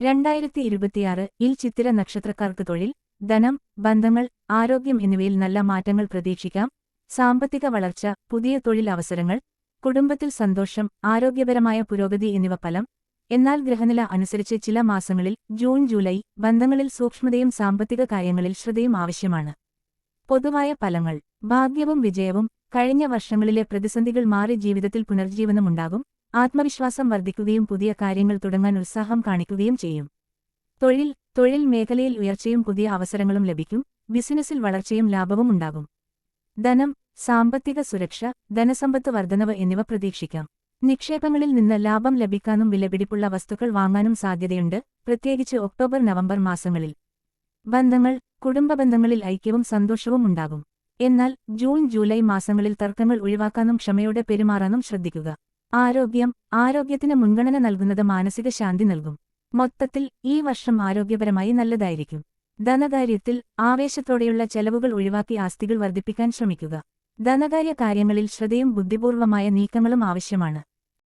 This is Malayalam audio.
രണ്ടായിരത്തി ഇരുപത്തിയാറ് ഇൽ ചിത്തിര നക്ഷത്രക്കാർക്ക് തൊഴിൽ ധനം ബന്ധങ്ങൾ ആരോഗ്യം എന്നിവയിൽ നല്ല മാറ്റങ്ങൾ പ്രതീക്ഷിക്കാം. സാമ്പത്തിക വളർച്ച പുതിയ തൊഴിൽ അവസരങ്ങൾ കുടുംബത്തിൽ സന്തോഷം ആരോഗ്യപരമായ പുരോഗതി എന്നിവ ഫലം. എന്നാൽ ഗ്രഹനില അനുസരിച്ച് ചില മാസങ്ങളിൽ ജൂൺ ജൂലൈ ബന്ധങ്ങളിൽ സൂക്ഷ്മതയും സാമ്പത്തിക കാര്യങ്ങളിൽ ശ്രദ്ധയും ആവശ്യമാണ്. പൊതുവായ ഫലങ്ങൾ. ഭാഗ്യവും വിജയവും കഴിഞ്ഞ വർഷങ്ങളിലെ പ്രതിസന്ധികൾ മാറി ജീവിതത്തിൽ പുനർജീവനമുണ്ടാകും. ആത്മവിശ്വാസം വർദ്ധിക്കുകയും പുതിയ കാര്യങ്ങൾ തുടങ്ങാൻ ഉത്സാഹം കാണിക്കുകയും ചെയ്യും. തൊഴിൽ തൊഴിൽ മേഖലയിൽ ഉയർച്ചയും പുതിയ അവസരങ്ങളും ലഭിക്കും ബിസിനസ്സിൽ വളർച്ചയും ലാഭവും ഉണ്ടാകും. ധനം സാമ്പത്തിക സുരക്ഷ ധനസമ്പത്ത് വർധനവ് എന്നിവ പ്രതീക്ഷിക്കാം. നിക്ഷേപങ്ങളിൽ നിന്ന് ലാഭം ലഭിക്കാനും വിലപിടിപ്പുള്ള വസ്തുക്കൾ വാങ്ങാനും സാധ്യതയുണ്ട് പ്രത്യേകിച്ച് ഒക്ടോബർ നവംബർ മാസങ്ങളിൽ. ബന്ധങ്ങൾ കുടുംബ ബന്ധങ്ങളിൽ ഐക്യവും സന്തോഷവും ഉണ്ടാകും. എന്നാൽ ജൂൺ ജൂലൈ മാസങ്ങളിൽ തർക്കങ്ങൾ ഒഴിവാക്കാനും ക്ഷമയോടെ പെരുമാറാനും ശ്രദ്ധിക്കുക. ആരോഗ്യം ആരോഗ്യത്തിന് മുൻഗണന നൽകുന്നത് മാനസിക ശാന്തി നൽകും. മൊത്തത്തിൽ ഈ വർഷം ആരോഗ്യപരമായി നല്ലതായിരിക്കും. ധനകാര്യത്തിൽ ആവേശത്തോടെയുള്ള ചെലവുകൾ ഒഴിവാക്കി ആസ്തികൾ വർദ്ധിപ്പിക്കാൻ ശ്രമിക്കുക. ധനകാര്യ കാര്യങ്ങളിൽ ശ്രദ്ധയും ബുദ്ധിപൂർവമായ നീക്കങ്ങളും ആവശ്യമാണ്.